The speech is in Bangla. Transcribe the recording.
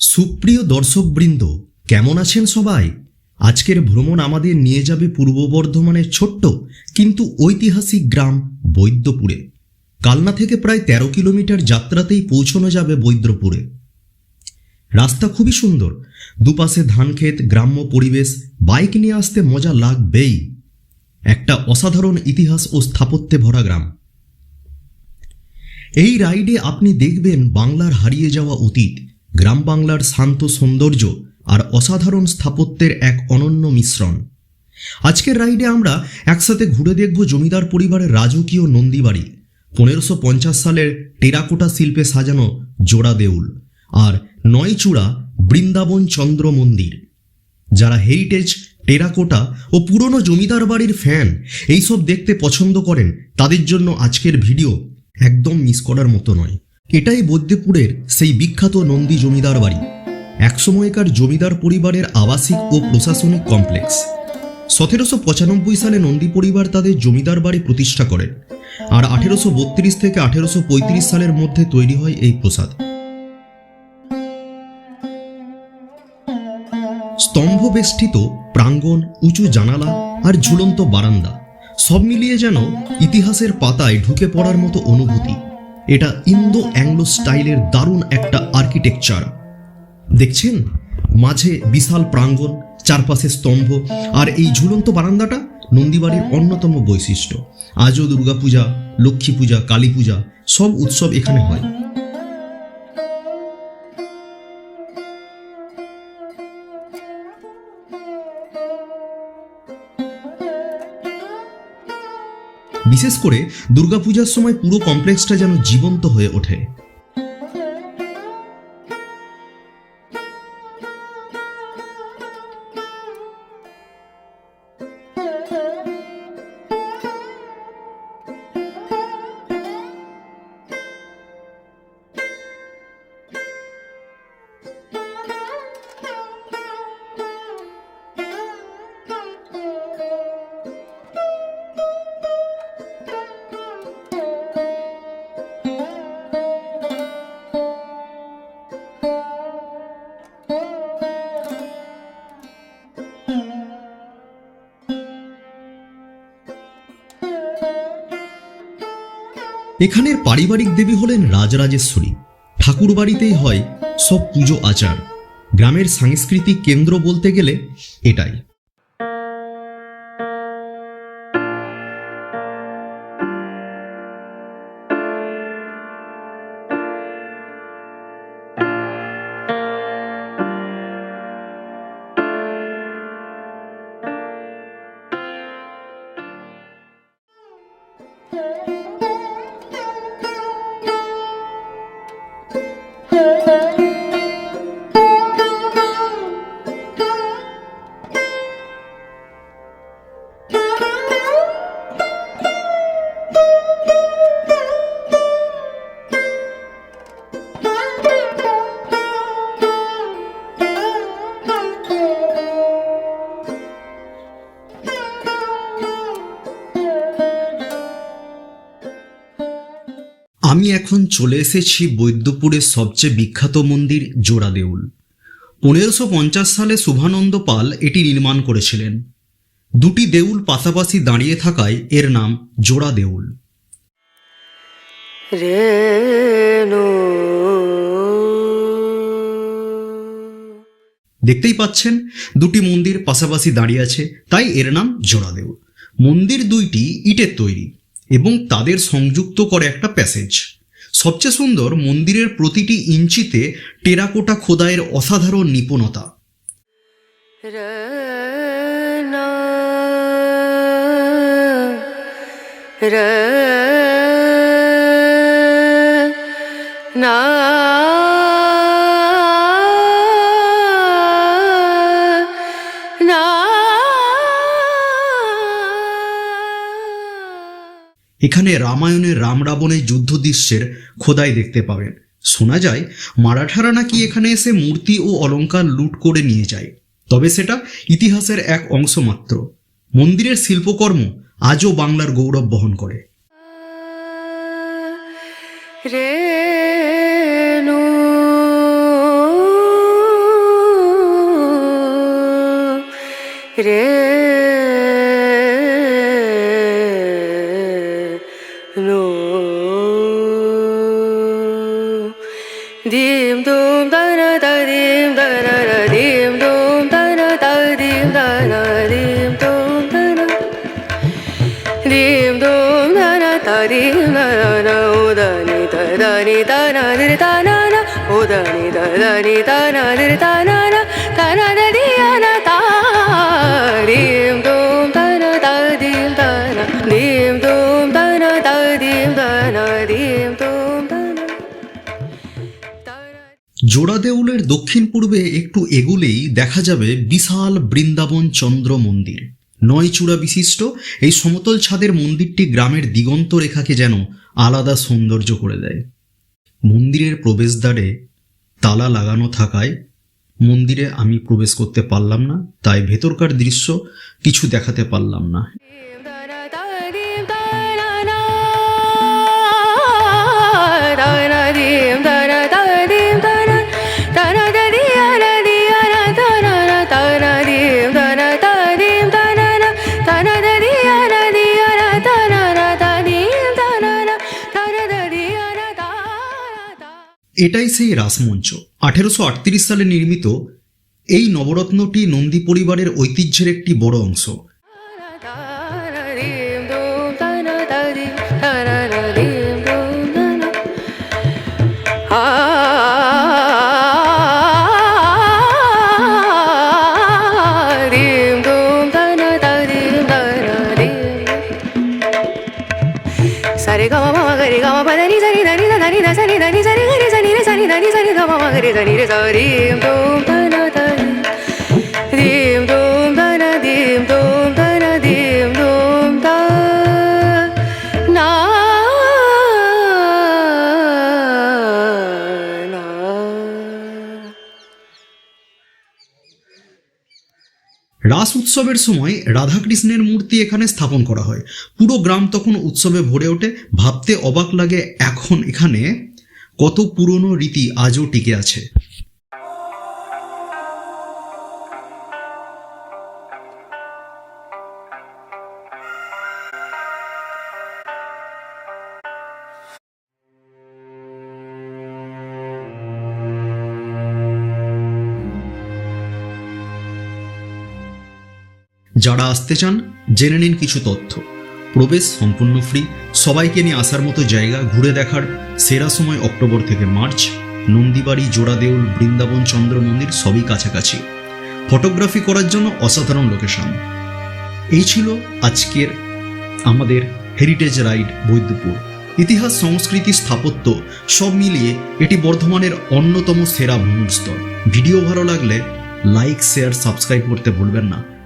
সুপ্রিয় দর্শকবৃন্দ, কেমন আছেন সবাই? আজকের ভ্রমণ আমাদের নিয়ে যাবে পূর্ব বর্ধমানের ছোট্ট কিন্তু ঐতিহাসিক গ্রাম বৈদ্যপুরে। কালনা থেকে প্রায় তেরো কিলোমিটার যাত্রাতেই পৌঁছানো যাবে বৈদ্যপুরে। রাস্তা খুবই সুন্দর। দুপাশে ধানক্ষেত, গ্রাম্য পরিবেশ, বাইক নিয়ে আসতে মজা লাগবেই। একটা অসাধারণ ইতিহাস ও স্থাপত্যে ভরা গ্রাম। এই রাইডে আপনি দেখবেন বাংলার হারিয়ে যাওয়া অতীত গ্রাম বাংলার শান্ত সৌন্দর্য আর অসাধারণ স্থাপত্যের এক অনন্য মিশ্রণ। আজকের রাইডে আমরা একসাথে ঘুরে দেখব জমিদার পরিবারের রাজকীয় নন্দীবাড়ি। পনেরোশো পঞ্চাশ সালের টেরাকোটা শিল্পে সাজানো জোড়া দেউল আর নয়চূড়া বৃন্দাবন চন্দ্র মন্দির। যারা হেরিটেজ, টেরাকোটা ও পুরনো জমিদার বাড়ির ফ্যান, এইসব দেখতে পছন্দ করেন, তাদের জন্য আজকের ভিডিও একদম মিস করার মতো নয়। এটাই বৈদ্যপুরের সেই বিখ্যাত নন্দী জমিদার বাড়ি। একসময়কার জমিদার পরিবারের আবাসিক ও প্রশাসনিক কমপ্লেক্স। সতেরোশো পঁচানব্বই সালে নন্দী পরিবার তাদের জমিদার বাড়ি প্রতিষ্ঠা করেন আর আঠেরোশো বত্রিশ থেকে আঠেরোশো পঁয়ত্রিশ সালের মধ্যে তৈরি হয় এই প্রসাদ। স্তম্ভ বেষ্টিত প্রাঙ্গণ, উঁচু জানালা আর ঝুলন্ত বারান্দা সব মিলিয়ে যেন ইতিহাসের পাতায় ঢুকে পড়ার মতো অনুভূতি। এটা ইন্দো অ্যাংলো স্টাইলের দারুণ একটা আর্কিটেকচার। দেখছেন? মাঝে বিশাল প্রাঙ্গণ, চারপাশে স্তম্ভ, আর এই ঝুলন্ত বারান্দাটা নন্দীবাড়ির অন্যতম বৈশিষ্ট্য। আজও দুর্গাপূজা লক্ষ্মী পূজা কালী পূজা সব উৎসব এখানে হয়। বিশেষ করে দুর্গাপূজার সময় পুরো কমপ্লেক্সটা যেন জীবন্ত হয়ে ওঠে। এখানের পারিবারিক দেবী হলেন রাজরাজেশ্বরী। ঠাকুর বাড়িতেই হয় সব পুজো আচার। গ্রামের সাংস্কৃতিক কেন্দ্র বলতে গেলে এটাই। এখন চলে এসেছি বৈদ্যপুরের সবচেয়ে বিখ্যাত মন্দির জোড়া দেউল পনেরোশো পঞ্চাশ সালে শুভানন্দ পাল এটি নির্মাণ করেছিলেন। দুটি দেউল পাশাপাশি দাঁড়িয়ে থাকায় এর নাম জোড়া দেউল দেখতেই পাচ্ছেন দুটি মন্দির পাশাপাশি দাঁড়িয়ে আছে তাই এর নাম জোড়া দেউল মন্দির দুইটি ইটের তৈরি এবং তাদের সংযুক্ত করে একটা প্যাসেজ। সবচেয়ে সুন্দর মন্দিরের প্রতিটি ইঞ্চিতে টেরাকোটা খোদাইয়ের অসাধারণ নিপুণতা। র এখানে রামায়ণের রাম রাবণের যুদ্ধ দৃশ্যের খোদাই দেখতে পাবেন। শোনা যায়, মারাঠারা নাকি এখানে এসে মূর্তি ও অলঙ্কার লুট করে নিয়ে যায়। তবে সেটা ইতিহাসের এক অংশ মাত্র। মন্দিরের শিল্পকর্ম আজও বাংলার গৌরব বহন করে। রে রে জোড়া দেউলের দক্ষিণ পূর্বে একটু এগুলেই দেখা যাবে বিশাল বৃন্দাবন চন্দ্র মন্দির। নয় চূড়া বিশিষ্ট, এই সমতল ছাদের মন্দিরটি গ্রামের দিগন্ত রেখাকে যেন আলাদা সৌন্দর্য করে দেয়। মন্দিরের প্রবেশদ্বারে তালা লাগানো থাকায় মন্দিরে আমি প্রবেশ করতে পারলাম না, তাই ভেতরকার দৃশ্য কিছু দেখাতে পারলাম না। এটাই সেই রাসমঞ্চ। আঠেরোশো আটত্রিশ সালে নির্মিত এই নবরত্নটি নন্দী পরিবারের ঐতিহ্যের একটি বড় অংশ। సరి గమ మమ గరి గమ పదని సరి దని దని ద సరి దని సరి గరి సని రే సని దని సరి గమ మమ గరి సని రే సరి దూమ్ తన తని దీమ్ దూమ్ తన దీమ్ దూమ్ রাস উৎসবের সময় রাধাকৃষ্ণের মূর্তি এখানে স্থাপন করা হয়। পুরো গ্রাম তখন উৎসবে ভরে ওঠে। ভাবতে অবাক লাগে এখন এখানে কত পুরনো রীতি আজও টিকে আছে। যারা আসতে চান, জেনে নিন কিছু তথ্য। প্রবেশ সম্পূর্ণ ফ্রি সবাইকে নিয়ে আসার মতো জায়গা ঘুরে দেখার সেরা সময় অক্টোবর থেকে মার্চ। নন্দীবাড়ি, জোড়াদেউল, বৃন্দাবন, চন্দ্র মন্দির সবই কাছাকাছি। ফটোগ্রাফি করার জন্য অসাধারণ লোকেশন এই ছিল আজকের আমাদের হেরিটেজ রাইড বৈদ্যপুর। ইতিহাস, সংস্কৃতি, স্থাপত্য সব মিলিয়ে এটি বর্ধমানের অন্যতম সেরা ভ্রমণস্থল। ভিডিও ভালো লাগলে লাইক শেয়ার সাবস্ক্রাইব করতে ভুলবেন না।